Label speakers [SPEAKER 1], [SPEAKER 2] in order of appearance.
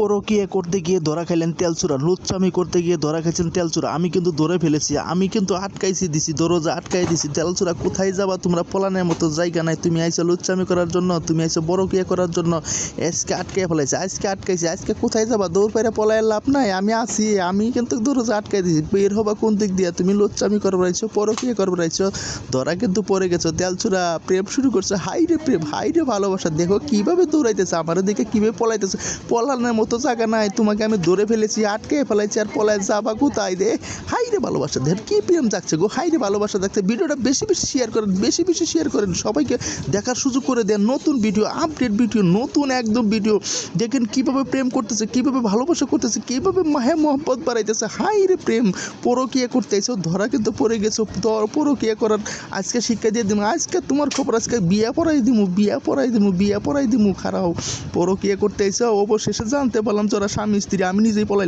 [SPEAKER 1] পরকিয়া করতে গিয়ে ধরা খাইলেন তেলচুরা লুচ্চামি করতে গিয়ে ধরা খাইছেন তেলচুরা। আমি কিন্তু ধরে ফেলেছি, আমি কিন্তু আটকাইছি দিছি, দরজা আটকাই দিছি। তেলচুরা, কোথায় যাবা তোমরা? পলানের মতো জায়গা নাই। তুমি আইছো লুচ্চামি করার জন্য, তুমি আইছো বড়কিয়া করার জন্য। আজকে আটকাই ফেলাইছে, আজকে আটকাইছি, আজকে কোথায় যাবা? দৌড় পাইরে পলায় লাভ নাই। আমি আছি, আমি কিন্তু দরজা আটকাই দিছি। বের হবা কোন দিক দিয়া? তুমি লুচ্চামি করবার আইছো, পরকিয়া করবার আইছো। ধরা কিন্তু পড়ে গেছো। তেলচুরা, প্রেম শুরু করছে। হাই রে প্রেম হাই রে ভালোবাসা। দেখো কীভাবে দৌড়াইতেছে, আমার দিকে কীভাবে পলাইতেছে। পলানোর মতো জায়গা নাই। তোমাকে আমি ধরে ফেলেছি, আটকে ফেলাইছি আর পলায় যাবা কোথায় দে হাই রে ভালোবাসা দেখ কি প্রেম যাচ্ছে গো? হাই রে ভালোবাসা দেখছে ভিডিওটা বেশি বেশি শেয়ার করেন, বেশি বেশি শেয়ার করেন। সবাইকে দেখার সুযোগ করে দেন। নতুন ভিডিও আপডেট ভিডিও, নতুন একদম ভিডিও। দেখেন কীভাবে প্রেম করতেছে, কীভাবে ভালোবাসা করতেছে, কীভাবে মাহে মোহব্বত বাড়াইতেছে। হাই রে প্রেম। পরকিয়া করতেছে, ধরা কিন্তু পড়ে গেছো। পরকিয়া করার আজকে শিক্ষা দিয়ে দিমু। আজকে তোমার খবর, আজকে বিয়া পড়াই দিমু, বিয়া পড়াই দিমু, বিয়া পড়াই দিমু। খারাও পরকিয়া করতে এসে অবশেষে জানতে পারলাম ওরা স্বামী স্ত্রী আমি নিজেই পলাইলাম।